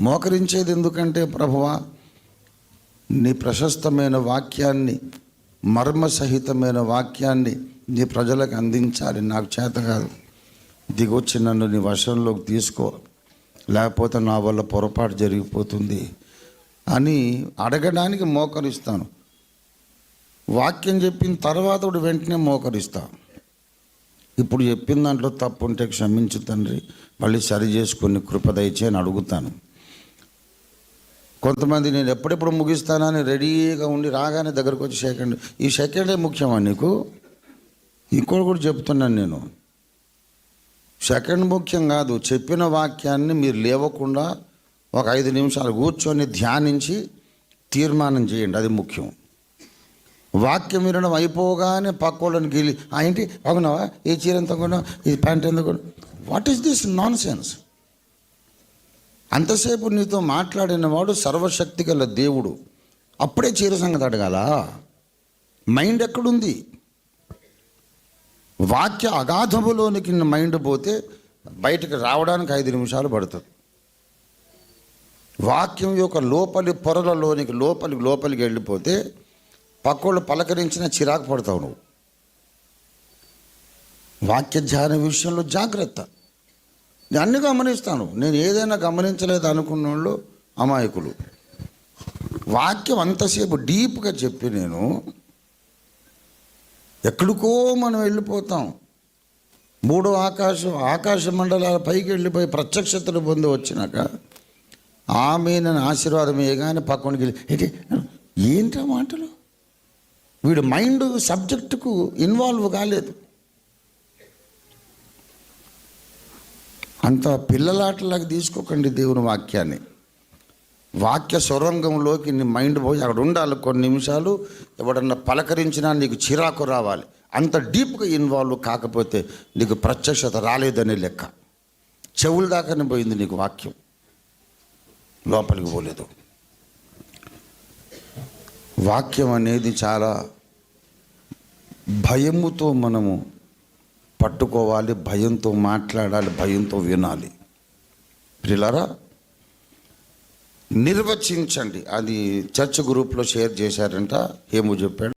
మోకరించేది ఎందుకంటే ప్రభువా నీ ప్రశస్తమైన వాక్యాన్ని మర్మసహితమైన వాక్యాన్ని నీ ప్రజలకు అందించాలి. నాకు చేత కాదు. దిగొచ్చి నన్ను నీ వశంలోకి తీసుకో. లేకపోతే నా వల్ల పొరపాటు జరిగిపోతుంది అని అడగడానికి మోకరిస్తాను. వాక్యం చెప్పిన తర్వాత కూడా వెంటనే మోకరిస్తా. ఇప్పుడు చెప్పిన దాంట్లో తప్పు ఉంటే క్షమించు తండ్రి. మళ్ళీ సరి చేసుకుని కృపదయచే అని అడుగుతాను. కొంతమంది నేను ఎప్పుడెప్పుడు ముగిస్తానని రెడీగా ఉండి రాగానే దగ్గరకు వచ్చి సెకండ్. ఈ సెకండే ముఖ్యమా నీకు? ఇంకోటి కూడా చెప్తున్నాను నేను. సెకండ్ ముఖ్యం కాదు చెప్పిన వాక్యాన్ని మీరు లేవకుండా ఒక ఐదు నిమిషాలు కూర్చొని ధ్యానించి తీర్మానం చేయండి అది ముఖ్యం. వాక్యం వినడం అయిపోగానే పక్కోళ్ళని గీలి "ఆ, ఏంటి? అవునావా ఏ చీర ఎంత కొన్నావు? ఈ ప్యాంట్ ఎంత what is this nonsense అంతసేపు నీతో మాట్లాడిన వాడు సర్వశక్తి గల దేవుడు. అప్పుడే చీర సంగతి అడగాల? మైండ్ ఎక్కడుంది? వాక్య అగాధములోనికి మైండ్ పోతే బయటకు రావడానికి ఐదు నిమిషాలు పడుతుంది. వాక్యం యొక్క లోపలి పొరలలోనికి లోపలి లోపలికి వెళ్ళిపోతే పక్కోళ్ళు పలకరించిన చిరాకు పడతావు నువ్వు. వాక్య ధ్యాన విషయంలో జాగ్రత్త. అన్ని గమనిస్తాను. నేను ఏదైనా గమనించలేదు అనుకున్న వాళ్ళు అమాయకులు. వాక్యం అంతసేపు డీప్గా చెప్పి నేను ఎక్కడికో మనం వెళ్ళిపోతాం. మూడో ఆకాశం ఆకాశ మండలాల పైకి వెళ్ళిపోయి ప్రత్యక్షతలు పొంది వచ్చినాక ఆమె నన్ను ఆశీర్వాదం కానీ పక్కనకి వెళ్ళి ఏంటి? ఏంటా మాటలు? వీడు మైండ్ సబ్జెక్టుకు ఇన్వాల్వ్ కాలేదు. అంత పిల్లలాటలాగా తీసుకోకండి దేవుని వాక్యాన్ని. వాక్య సొరంగంలోకి నీ మైండ్ పోయి అక్కడ ఉండాలి కొన్ని నిమిషాలు ఎవడన్నా పలకరించినా నీకు చిరాకు రావాలి. అంత డీప్గా ఇన్వాల్వ్ కాకపోతే నీకు ప్రత్యక్షత రాలేదనే లెక్క. చెవుల దాకానే పోయింది నీకు వాక్యం. లోపలికి పోలేదు. వాక్యం అనేది చాలా భయముతో మనము పట్టుకోవాలి భయంతో మాట్లాడాలి భయంతో వినాలి. ప్రిలరా నిర్వచించండి. అది చర్చ్ గ్రూప్లో షేర్ చేశారంట ఏమో చెప్పాడు.